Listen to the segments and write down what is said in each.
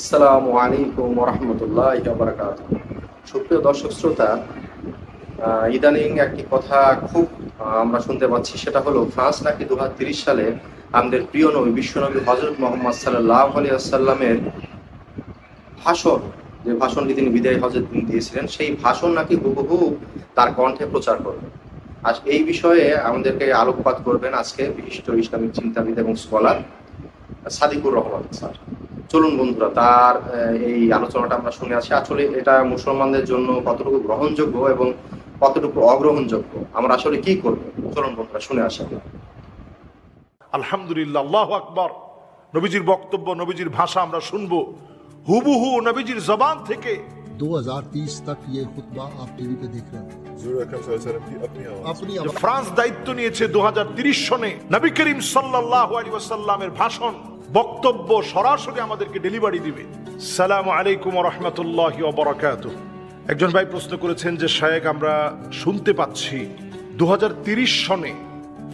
আসসালামু আলাইকুম রহমতুল্লাহ বারাকাত সুপ্রিয় দর্শক শ্রোতা ইদানিং একটি কথা খুব আমরা শুনতে পাচ্ছি, সেটা হলো ফ্রান্স নাকি দু সালে আমাদের প্রিয় নবী, বিশ্বনবী হজরত মোহাম্মদ সাল্লাহ আলিয়াল্লামের ভাষণ, যে ভাষণটি তিনি বিদায় হজরত দিয়েছিলেন, সেই ভাষণ নাকি হুবহু তার কণ্ঠে প্রচার করবে। আর এই বিষয়ে আমাদেরকে আলোকপাত করবেন আজকে বিশিষ্ট ইসলামিক চিন্তাবিদ এবং স্কলার সাদিকুর রহমান স্যার। চলুন বন্ধুরা তার আহ, এই আলোচনাটা আমরা শুনে আছি আসলে এটা মুসলমানদের জন্য কতটুকু গ্রহণযোগ্য এবং কতটুকু অগ্রহণযোগ্য আমরা আসলে কি করব চলুন বন্ধুরা শুনে আসি আমরা। আলহামদুলিল্লাহ আল্লাহ আকবর নবীজির বক্তব্য নবীজির ভাষা আমরা শুনবো হুবহু নবীজির জবান থেকে 2030 तक ये खुतबा आप टीवी पे देख रहे हैं জুর আকরাম সাল্লাল্লাহু আলাইহি ওয়াসাল্লাম কি আপনি আওয়াজ अपनी যে आवाज ফ্রান্স দায়িত্ব নিয়েছে দু সনে নবী করিম সাল্লাহ আলী ওয়াসাল্লামের ভাষণ বক্তব্য সরাসরি আমাদেরকে ডেলিভারি দিবে। সালাম আলাইকুম রহমতুল্লাহ বরাকাত একজন ভাই প্রশ্ন করেছেন যে, শায়েক, আমরা শুনতে পাচ্ছি দু সনে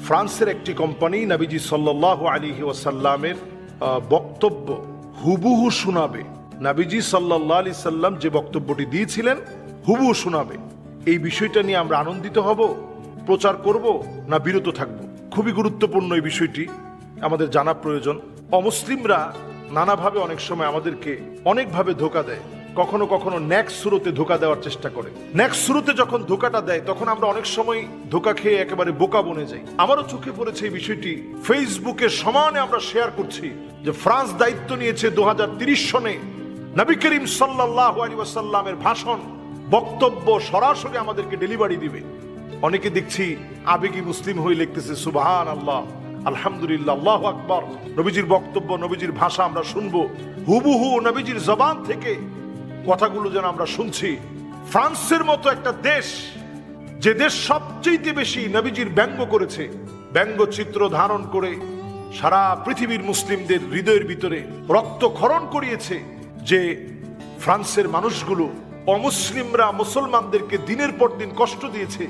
ফ্রান্সের একটি কোম্পানি নাবিজি সাল্লাহ আলী ওয়াসাল্লামের বক্তব্য হুবুহু শোনাবে। নাবিজি সাল্লাহ আলি সাল্লাম যে বক্তব্যটি দিয়েছিলেন, হুবহু শোনাবে। এই বিষয়টা নিয়ে আমরা আনন্দিত হব, প্রচার করব না বিরত থাকব? খুবই গুরুত্বপূর্ণ এই বিষয়টি। আমাদের জানা প্রয়োজন। অমুসলিমরা নানাভাবে অনেক সময় আমাদেরকে অনেকভাবে ধোকা দেয়। কখনো কখনো ন্যাক্স সুরতে ধোকা দেওয়ার চেষ্টা করে। ন্যাক্স সুরতে যখন ধোকাটা দেয়, তখন আমরা অনেক সময় ধোকা খেয়ে একেবারে বোকা বনে যাই। আমারও চোখে পড়েছে এই বিষয়টি। ফেসবুকে সমানে আমরা শেয়ার করছি যে ফ্রান্স দায়িত্ব নিয়েছে দু সনে নবী করিম সাল্লাহ আলী ভাষণ, বক্তব্য সরাসরি আমাদেরকে ডেলিভারি দিবে। অনেকে দেখছি আবেগী মুসলিম হয়ে লিখতেছে সুবাহান আল্লাহ আলহামদুলিল্লাহ আকবর। নবীজির বক্তব্য, নবীজির ভাষা আমরা শুনব। হুবহু নবীজির জবান থেকে কথাগুলো যেন আমরা শুনছি। ফ্রান্সের মতো একটা দেশ, যে দেশ সবচেয়ে বেশি নবীজির ব্যঙ্গ করেছে ব্যঙ্গচিত্র ধারণ করে সারা পৃথিবীর মুসলিমদের হৃদয়ের ভিতরে রক্তক্ষরণ করিয়েছে যে ফ্রান্সের মানুষগুলো অমুসলিমরা মুসলমানদেরকে দিনের পর দিন কষ্ট দিয়েছে।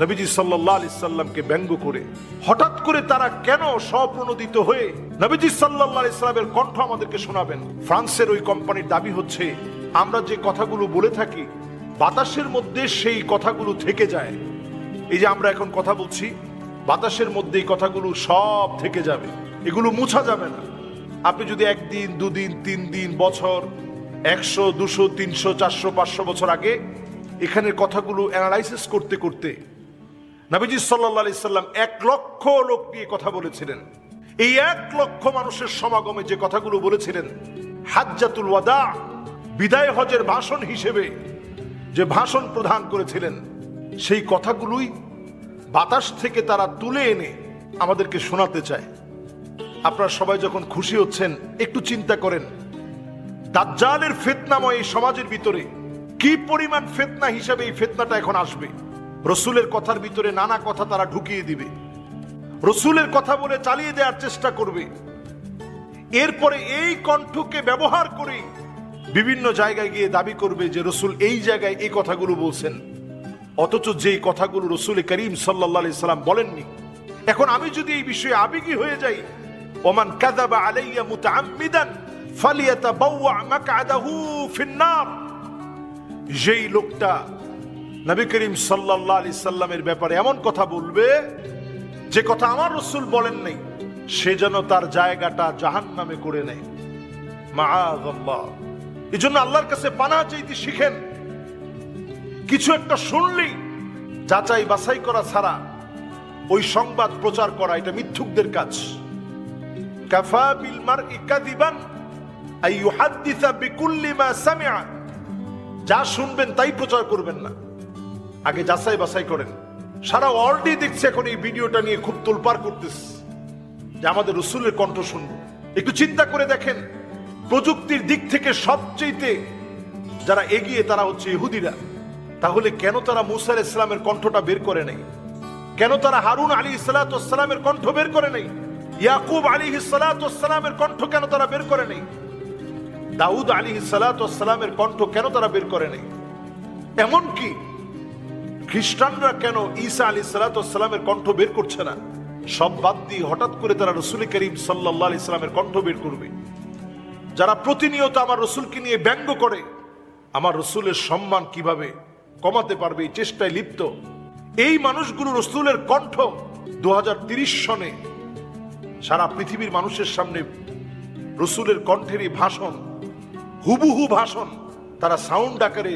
নবীজি সাল্লাহ আলি সাল্লামকে ব্যঙ্গ করে হঠাৎ করে তারা কেন স্বপ্রণোদিত হয়ে নবীজি সাল্লাহ আলি সাল্লামের কণ্ঠ আমাদেরকে শোনাবেন? ফ্রান্সের ওই কোম্পানির দাবি হচ্ছে, আমরা যে কথাগুলো বলে থাকি, বাতাসের মধ্যে সেই কথাগুলো থেকে যায়। এই যে আমরা এখন কথা বলছি, বাতাসের মধ্যে এই কথাগুলো সব থেকে যাবে। এগুলো মুছা যাবে না। আপনি যদি একদিন, দুদিন তিন দিন বছর, একশো, দুশো, তিনশো, চারশো, পাঁচশো বছর আগে এখানের কথাগুলো অ্যানালাইসিস করতে করতে নবীজি সাল্লাহ আলি সাল্লাম এক লক্ষ লোক নিয়ে কথা বলেছিলেন। এই এক লক্ষ মানুষের সমাগমে যে কথাগুলো বলেছিলেন, হাজ্জাতুল ওয়াদা, বিদায় হজের ভাষণ হিসেবে যে ভাষণ প্রদান করেছিলেন, সেই কথাগুলোই বাতাস থেকে তারা তুলে এনে আমাদেরকে শোনাতে চায়। আপনারা সবাই যখন খুশি হচ্ছেন, একটু চিন্তা করেন, দাজ্জালের ফেতনাময় এই সমাজের ভিতরে কি পরিমাণ ফেতনা হিসাবে এই ফেতনাটা এখন আসবে? রসুলের কথার ভিতরে নানা কথা তারা ঢুকিয়ে দিবে। রসুলের কথা বলে চালিয়ে দেওয়ার চেষ্টা করবে। এরপরে এই কণ্ঠকে ব্যবহার করে বিভিন্ন জায়গায় গিয়ে দাবি করবে যে, রসুল এই জায়গায় এই কথাগুলো বলছেন। অথচ যেই কথাগুলো রসুল করিম সাল্লাহ সাল্লাম বলেননি। এখন আমি যদি এই বিষয়ে আবেগী হয়ে যাই, ওমান কাদাবা আলাইয়া মুতাআম্মিদান ফালিয়াতাবাওয়া মাকআদাহু ফিন্নার। যেই লোকটা নবী করিম সাল্লাহ আলি সাল্লামের ব্যাপারে এমন কথা বলবে, যে কথা আমার রসুল বলেন নাই, সে যেন তার জায়গাটা জাহান নামে করে নেয়। মাআযাল্লাহ এই জন্য আল্লাহর কাছে পানা চাইতে শিখেন, কিছু একটা শুনলেই যাচাই বাছাই করা ছাড়া ওই সংবাদ প্রচার করা, এটা মিথ্যুকদের কাজ। কাফা বিল মারই কাযিবান আই ইউহাদ্দিসা মা সামিআ। যা শুনবেন তাই প্রচার করবেন না। আগে যাচাই বাছাই করেন। সারা ওয়ার্ল্ডই দেখছে এখন এই ভিডিওটা নিয়ে খুব তোলপাড় করতেছে। যে আমাদের রসুলের কণ্ঠ শুনব। একটু চিন্তা করে দেখেন, প্রযুক্তির দিক থেকে সবচেয়ে যারা এগিয়ে তারা হচ্ছে ইহুদিরা। তাহলে কেন তারা মুসার ইসলামের কণ্ঠটা বের করে নেই? কেন তারা হারুন আলী সালাতামের কণ্ঠ বের করে নেই? ইয়াকুব আলী সালাতামের কণ্ঠ কেন তারা বের করে নেই? দাউদ আলী সালাতামের কণ্ঠ কেন তারা বের করে নেই? এমনকি খ্রিস্টানরা কেন ঈসা আলী সালাতামের কণ্ঠ বের করছে না? সব বাদ দিয়ে হঠাৎ করে তারা রসুল করিম সাল্লাহ ইসলামের কণ্ঠ বের করবে। যারা প্রতিনিয়ত আমার রসুলকে নিয়ে ব্যঙ্গ করে, আমার রসুলের সম্মান কীভাবে কমাতে পারবে এই চেষ্টায় লিপ্ত? এই মানুষগুলো রসুলের কণ্ঠ দু সনে সারা পৃথিবীর মানুষের সামনে রসুলের কণ্ঠের এই ভাষণ, হুবুহু ভাষণ তারা সাউন্ড আকারে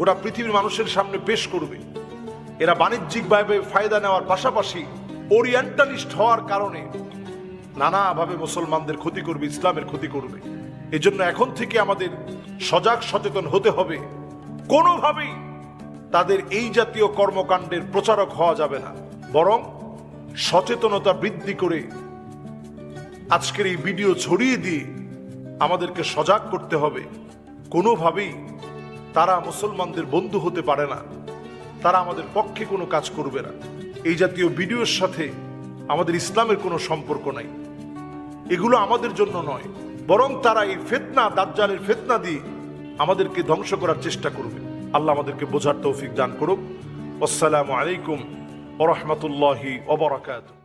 গোটা পৃথিবীর মানুষের সামনে পেশ করবে। এরা বাণিজ্যিকভাবে ফায়দা নেওয়ার পাশাপাশি ওরিয়েন্টালিস্ট হওয়ার কারণে নানাভাবে মুসলমানদের ক্ষতি করবে, ইসলামের ক্ষতি করবে। এজন্য এখন থেকে আমাদের সজাগ সচেতন হতে হবে। কোনোভাবেই তাদের এই জাতীয় কর্মকাণ্ডের প্রচারক হওয়া যাবে না। বরং সচেতনতা বৃদ্ধি করে আজকের এই ভিডিও ছড়িয়ে দিয়ে আমাদেরকে সজাগ করতে হবে। কোনোভাবেই তারা মুসলমানদের বন্ধু হতে পারে না। তারা আমাদের পক্ষে কোনো কাজ করবে না। এই জাতীয় ভিডিওর সাথে আমাদের ইসলামের কোনো সম্পর্ক নাই। এগুলো আমাদের জন্য নয়, বরং তারা এই ফেতনা, দাজ্জালের ফেতনা দিয়ে আমাদেরকে ধ্বংস করার চেষ্টা করবে। আল্লাহ আমাদেরকে বোঝার তৌফিক দান করুক। আসসালামু আলাইকুম ওরহমতুল্লাহি ওবরাকাতুহ